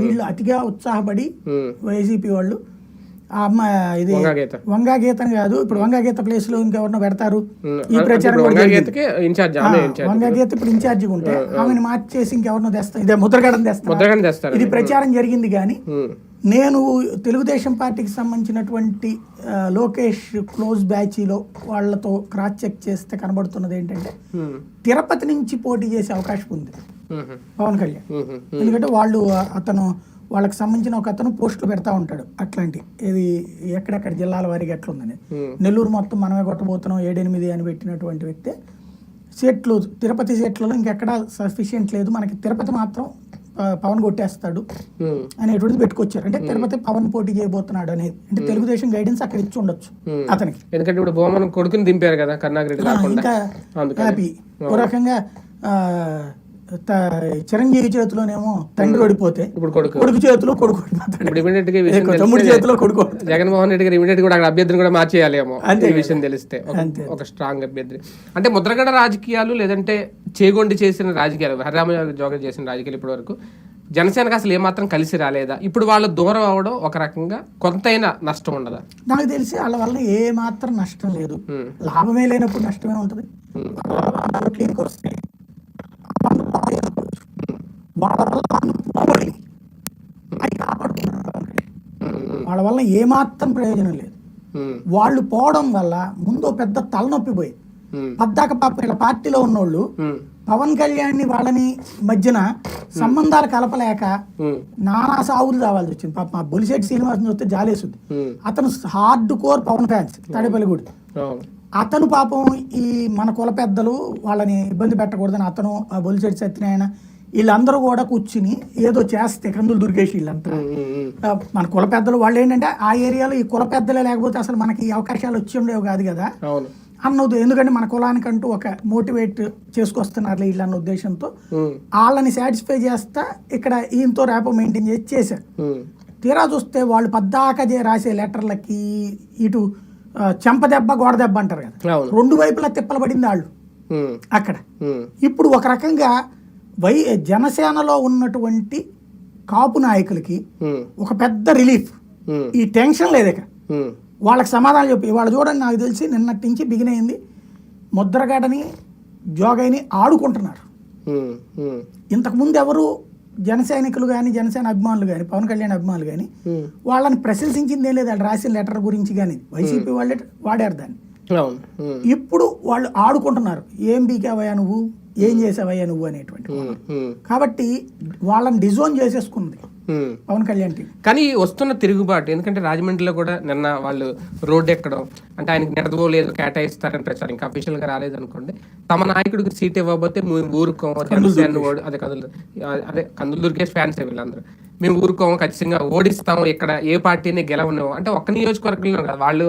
వీళ్ళు అతిగా ఉత్సాహపడి. వైసీపీ వాళ్ళు ఆ అమ్మ ఇది వంగా గీత కాదు ఇప్పుడు వంగా గీత ప్లేస్లో ఇంకెవరినో పెడతారు. ఈ ప్రచారం వంగా ఇన్ఛార్జ్ ఇన్ఛార్జ్ గీత ఇప్పుడు ఇన్ఛార్జిగా ఉంటే ఆమెను మార్చేసి ఇంకెవరినో తెస్తా ఇదే ముద్రగడం తెస్తా ఇది ప్రచారం జరిగింది కానీ. నేను తెలుగుదేశం పార్టీకి సంబంధించినటువంటి లోకేష్ క్లోజ్ బ్యాచీలో వాళ్ళతో క్రాస్ చెక్ చేస్తే కనబడుతున్నది ఏంటంటే. తిరుపతి నుంచి పోటీ చేసే అవకాశం ఉంది. పవన్ కళ్యాణ్. ఎందుకంటే వాళ్ళు అతను వాళ్ళకి సంబంధించిన ఒక అతను పోస్టులు పెడతా ఉంటాడు అట్లాంటి ఇది ఎక్కడెక్కడ జిల్లాల వారికి ఎట్లా ఉందని ఉమ్. నెల్లూరు మొత్తం మనమే కొట్టబోతున్నాం ఏడెనిమిది అని పెట్టినటువంటి వ్యక్తి సీట్లు తిరుపతి సీట్లలో ఇంకెక్కడ సఫిషియెంట్ లేదు మనకి తిరుపతి మాత్రం పవన్ కొట్టేస్తాడు. అనేటువంటిది పెట్టుకొచ్చారు అంటే తిరుపతి పవన్ పోటీ చేయబోతున్నాడు అనేది అంటే తెలుగుదేశం గైడెన్స్ అక్కడ ఇచ్చి ఉండొచ్చు. అతనికి ఎందుకంటే ఇప్పుడు బొమ్మను కొడుకుని దింపారు కదా కాకుండా ఇంకా. హ్యాపీ ఓ రకంగా చిరంజీవి చేతిలోనేమో తండ్రి ఓడిపోతే ఇప్పుడు కొడుకు. కొడుకు చేతిలో కొడుకు ఓడిపోతాడు. తమ్ముడి చేతిలో కొడుకు. జగన్మోహన్ రెడ్డి గారు ఇమీడియట్ కూడా అక్కడ అభ్యర్థిని కూడా మార్చేయాలేమో అంతే ఈ విషయం తెలిస్తే. ఒక- స్ట్రాంగ్ అభ్యర్థి. అంటే ముద్రగడ రాజకీయాలు లేదంటే చేగొండి చేసిన రాజకీయాలు హరిరామ జోగ చేసిన రాజకీయాలు ఇప్పటి వరకు జనసేనకు అసలు ఏమాత్రం కలిసి రాలేదా? ఇప్పుడు వాళ్ళు దూరం అవడం ఒక రకంగా కొంతైనా నష్టం ఉండదా నాకు తెలిసి వాళ్ళ వల్ల ఏ మాత్రం నష్టం లేదు. లాభమే లేనప్పుడు నష్టమే ఉంటుంది ఓట్లు ఎందుకు వస్తాయి? వాళ్ళ వల్ల వాళ్ళు పోవాలి. అది కాపాడుతున్నారు. వాళ్ళ వల్ల ఏ మాత్రం ప్రయోజనం లేదు. వాళ్ళు పోవడం వల్ల ముందు పెద్ద తలనొప్పి పోయి ఉమ్. పద్దాక పాప వీళ్ళ పార్టీలో ఉన్నోళ్ళు. పవన్ కళ్యాణ్ వాళ్ళని మధ్యన సంబంధాలు కలపలేక. నానా సాగులు రావాల్సి వచ్చింది పాప మా బొలిశెట్టి శ్రీనివాసం చూస్తే జాలేస్తుంది ఉమ్. అతను హార్డ్ కోర్ పవన్ ఫ్యాన్స్ తాడేపల్లిగూడి. అతను పాపం ఈ మన కుల పెద్దలు వాళ్ళని ఇబ్బంది పెట్టకూడదని అతను ఆ బొలిశెట్టి సత్యనారాయణ వీళ్ళందరూ కూడా కూర్చుని ఏదో చేస్తే కందులు దుర్గేష్ వీళ్ళంతా. మన కుల పెద్దలు వాళ్ళు ఏంటంటే ఆ ఏరియాలో ఈ కుల పెద్దలే లేకపోతే అసలు మనకి ఈ అవకాశాలు వచ్చి ఉండేవి కాదు కదా. అన్నది ఎందుకంటే మన కులానికంటూ ఒక మోటివేట్ చేసుకొస్తున్నారు వీళ్ళు అన్న ఉద్దేశంతో. వాళ్ళని సాటిస్ఫై చేస్తా ఇక్కడ ఈయనతో ర్యాపో మెయింటైన్ చేసి చేశారు. తీరా చూస్తే వాళ్ళు పద్దాక రాసే లెటర్లకి ఇటు చెంప దెబ్బ గోడ దెబ్బ అంటారు కదా. రెండు వైపులా తిప్పలు పడింది వాళ్ళు. అక్కడ. ఇప్పుడు ఒక రకంగా వై జనసేనలో ఉన్నటువంటి కాపు నాయకులకి. ఒక పెద్ద రిలీఫ్. ఈ టెన్షన్ లేదు ఇక ఉమ్. వాళ్ళకి సమాధానం చెప్పి. వాళ్ళు చూడండి నాకు తెలిసి నిన్నటి నుంచి బిగిన్ అయింది. ముద్రగడని జోగైని ఆడుకుంటున్నారు. ఇంతకుముందు ఎవరు జన సైనికులు కానీ జనసేన అభిమానులు కానీ పవన్ కళ్యాణ్ అభిమానులు కానీ. వాళ్ళని ప్రశంసించిందే లేదు. వాళ్ళు రాసిన లెటర్ గురించి కానీ వైసీపీ వాళ్ళే వాడారు దాన్ని. ఇప్పుడు వాళ్ళు ఆడుకుంటున్నారు. ఏం బీకావయ్యా నువ్వు? ఏం చేసావయ్యా నువ్వు అనేటువంటి. కాబట్టి వాళ్ళని డిజోన్ చేసేసుకుంది. పవన్ కళ్యాణ్ టీం. కానీ వస్తున్న తిరుగుబాటు ఎందుకంటే రాజమండ్రిలో కూడా నిన్న వాళ్ళు రోడ్డు ఎక్కడం అంటే ఆయనకి నిడదవో లేదు కేటాయిస్తారని ప్రచారం ఇంకా అఫీషియల్గా రాలేదు అనుకోండి. తమ నాయకుడికి సీట్ ఇవ్వబోతే మేము ఊరుకోము అదే కదులు అదే కందులు దుర్గేష్ ఫ్యాన్స్ వీళ్ళందరూ. మేము ఊరుకోము ఖచ్చితంగా ఓడిస్తాము ఇక్కడ ఏ పార్టీని గెలవను అంటే ఒక్క నియోజకవర్గంలో కాదు వాళ్ళు